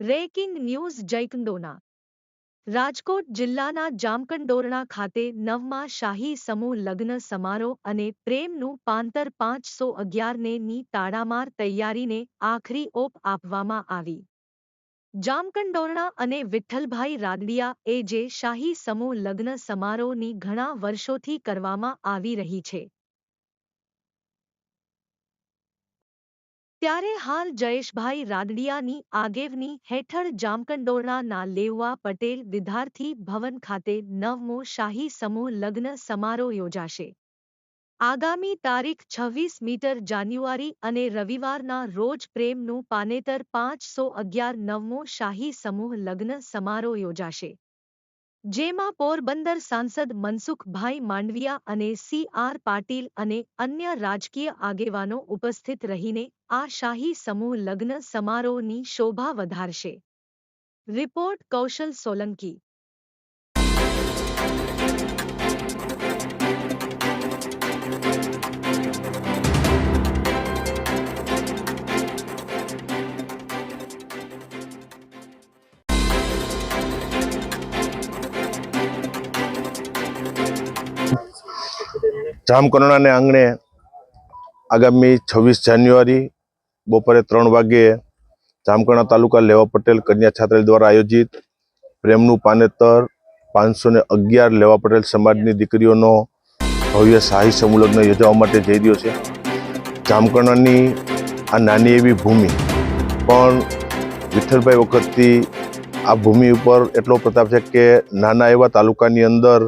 Breaking news જયકંડોના. Rajkot જિલ્લાના જામકંડોરણા ખાતે નવમા શાહી સમૂહ લગ્ન સમારોહ અને પ્રેમનું પાંતર પાંચસો અગિયારને ની તાડામાર તૈયારીને આખરી ઓપ આપવામાં આવી. જામકંડોરણા અને વિઠ્ઠલભાઈ રાદડિયા એ જે શાહી સમૂહ લગ્ન સમારોહની ઘણા વર્ષોથી કરવામાં આવી રહી છે. ત્યારે હાલ જયેશભાઈ રાદડિયાની આગેવની હેઠળ જામકંડોરણાના લેવવા પટેલ વિદ્યાર્થી ભવન ખાતે નવમો શાહી સમૂહ લગ્ન સમારોહ યોજાશે. આગામી તારીખ છવ્વીસ મીટર જાન્યુઆરી અને રવિવારના રોજ પ્રેમનું પાનેતર પાંચસો અગિયાર નવમો શાહી સમૂહ લગ્ન સમારોહ યોજાશે. જેમાં પોરબંદર સાંસદ મનસુખભાઈ માંડવિયા અને સી આર પાટીલ અને અન્ય રાજકીય આગેવાનો ઉપસ્થિત રહીને આ શાહી સમૂહ લગ્ન સમારોહની શોભા વધારશે. રિપોર્ટ કૌશલ સોલંકી. જામકરણાને આંગણે આગામી છવ્વીસ જાન્યુઆરી બપોરે ત્રણ વાગ્યે જામકરણા તાલુકા લેવા પટેલ કન્યા છાત્રાલય દ્વારા આયોજિત પ્રેમનું પાનેતર પાંચસો ને અગિયાર લેવા પટેલ સમાજની દીકરીઓનો ભવ્ય શાહી સમૂહ લગ્ન યોજવા માટે જઈ રહ્યો છે. જામકરણાની આ નાની એવી ભૂમિ પણ વિઠ્ઠલભાઈ વખતથી આ ભૂમિ ઉપર એટલો પ્રતાપ છે કે નાના એવા તાલુકાની અંદર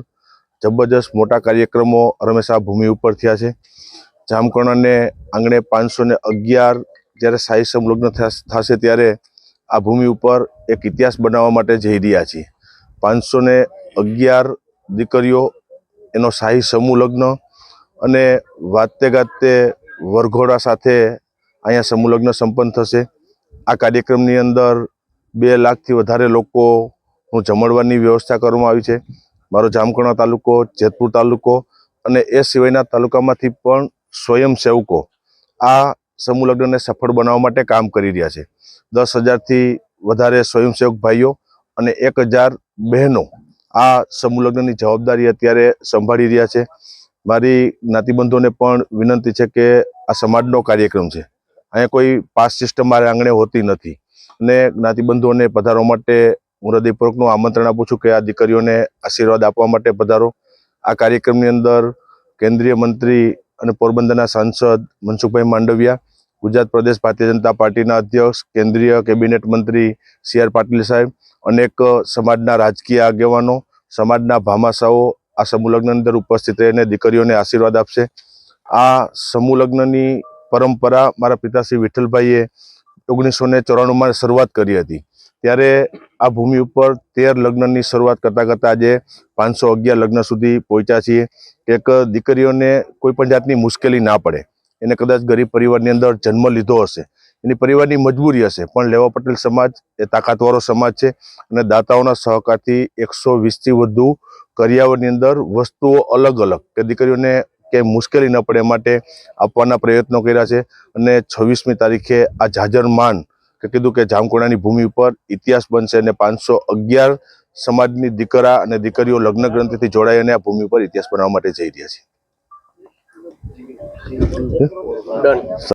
જબરજસ્ત મોટા કાર્યક્રમો રમેશા ભૂમિ ઉપર થયા છે. જામકર્ણને આંગણે પાંચસો ને અગિયાર જ્યારે શાહી સંલગ્ન થશે ત્યારે આ ભૂમિ ઉપર એક ઇતિહાસ બનાવવા માટે જઈ રહ્યા છીએ. પાંચસો ને અગિયાર દીકરીઓ, એનો શાહી સમૂહ લગ્ન અને વાતે ગાતે વરઘોડા સાથે અહીંયા સમૂહ લગ્ન સંપન્ન થશે. આ કાર્યક્રમની અંદર બે લાખથી વધારે લોકોનું જમણવાની વ્યવસ્થા કરવામાં આવી છે. મારો જામકણા તાલુકો, જેતપુર તાલુકો અને એ સિવાયના તાલુકામાંથી પણ સ્વયંસેવકો આ સમૂહ લગ્નને સફળ બનાવવા માટે કામ કરી રહ્યા છે. દસ હજારથી વધારે સ્વયંસેવક ભાઈઓ અને એક હજાર બહેનો આ સમૂહ લગ્નની જવાબદારી અત્યારે સંભાળી રહ્યા છે. મારી જ્ઞાતિબંધોને પણ વિનંતી છે કે આ સમાજનો કાર્યક્રમ છે. અહીંયા કોઈ પાસ સિસ્ટમ મારે આંગણે હોતી નથી અને જ્ઞાતિબંધોને પધારવા માટે હું હૃદયપૂર્વકનું આમંત્રણ આપું છું કે આ દીકરીઓને આશીર્વાદ આપવા માટે પધારો. આ કાર્યક્રમની અંદર કેન્દ્રીય મંત્રી અને પોરબંદરના સાંસદ મનસુખભાઈ માંડવિયા, ગુજરાત પ્રદેશ ભારતીય જનતા પાર્ટીના અધ્યક્ષ, કેન્દ્રીય કેબિનેટ મંત્રી સી આર પાટીલ સાહેબ, અનેક સમાજના રાજકીય આગેવાનો, સમાજના ભામાશાઓ આ સમૂહલગ્નની અંદર ઉપસ્થિત રહીને દીકરીઓને આશીર્વાદ આપશે. આ સમૂહલગ્નની પરંપરા મારા પિતાશ્રી વિઠ્ઠલભાઈએ ઓગણીસો ને ચોરાણુંમાં શરૂઆત કરી હતી. ત્યારે આ ભૂમિ ઉપર તેર લગ્નની શરૂઆત કરતાં કરતાં આજે પાંચસો અગિયાર લગ્ન સુધી પહોંચ્યા છીએ. એક દીકરીઓને કોઈ પણ જાતની મુશ્કેલી ના પડે. એને કદાચ ગરીબ પરિવારની અંદર જન્મ લીધો હશે. એની પરિવારની મજબૂરી હશે. પણ લેવા પટેલ સમાજ એ તાકાતવાળો સમાજ છે અને દાતાઓના સહકારથી એકસો વીસથી વધુ કરિયાવરની અંદર વસ્તુઓ અલગ અલગ કે દીકરીઓને કે મુશ્કેલી ન પડે માટે આપવાના પ્રયત્નો કર્યા છે. અને છવ્વીસમી તારીખે આ જાજરમાન કે કીધું કે જામકુંડાની ભૂમિ ઉપર ઇતિહાસ બનશે અને પાંચસો અગિયાર સમાજની દીકરા અને દીકરીઓ લગ્ન ગ્રંથિથી જોડાઈ અને આ ભૂમિ ઉપર ઇતિહાસ બનાવવા માટે જઈ રહ્યા છે.